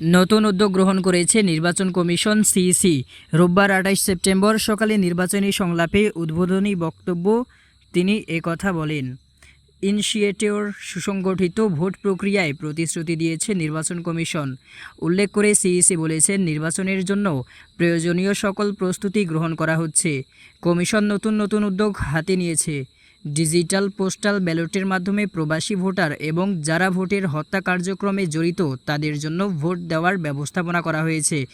নতুন উদ্যোগ গ্রহণ করেছে নির্বাচন কমিশন সিইসি। রোববার আঠাইশ সেপ্টেম্বর সকালে নির্বাচনী সংলাপে উদ্বোধনী বক্তব্য তিনি কথা বলেন। ইনিশিয়েটর সুসংগঠিত ভোট প্রক্রিয়ায় প্রতিশ্রুতি দিয়েছে নির্বাচন কমিশন। উল্লেখ করে সিইসি বলেছেন, নির্বাচনের জন্য প্রয়োজনীয় সকল প্রস্তুতি গ্রহণ করা হচ্ছে। কমিশন নতুন নতুন উদ্যোগ হাতে নিয়েছে। ডিজিটাল পোস্টাল ব্যালটের মাধ্যমে প্রবাসী ভোটার এবং যারা ভোটের হত্যা কার্যক্রমে জড়িত, তাদের জন্য ভোট দেওয়ার ব্যবস্থাপনা করা হয়েছে।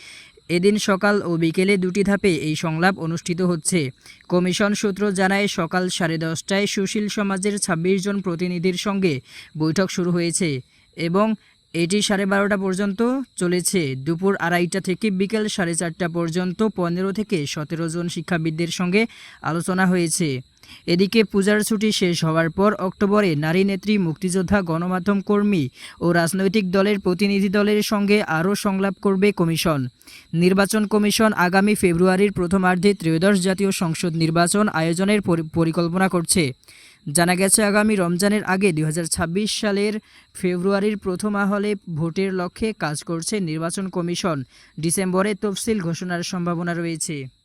এদিন সকাল ও বিকেলে দুটি ধাপে এই সংলাপ অনুষ্ঠিত হচ্ছে। কমিশন সূত্র জানায়, সকাল সাড়ে দশটায় সুশীল সমাজের ছাব্বিশ জন প্রতিনিধির সঙ্গে বৈঠক শুরু হয়েছে এবং এটি সাড়ে বারোটা পর্যন্ত চলেছে। দুপুর আড়াইটা থেকে বিকেল সাড়ে চারটা পর্যন্ত পনেরো থেকে সতেরো জন শিক্ষাবিদদের সঙ্গে আলোচনা হয়েছে। এদিকে পূজার ছুটি শেষ হওয়ার পর অক্টোবরে নারী নেত্রী, মুক্তিযোদ্ধা, গণমাধ্যম কর্মী ও রাজনৈতিক দলের প্রতিনিধি দলের সঙ্গে আরও সংলাপ করবে কমিশন। নির্বাচন কমিশন আগামী ফেব্রুয়ারির প্রথমার্ধে ত্রয়োদশ জাতীয় সংসদ নির্বাচন আয়োজনের পরি- পরিকল্পনা করছে। জানা গেছে, আগামী রমজানের আগে দু হাজার ছাব্বিশ সালের ফেব্রুয়ারির প্রথম আহলে ভোটের লক্ষ্যে কাজ করছে নির্বাচন কমিশন। ডিসেম্বরে তফসিল ঘোষণার সম্ভাবনা রয়েছে।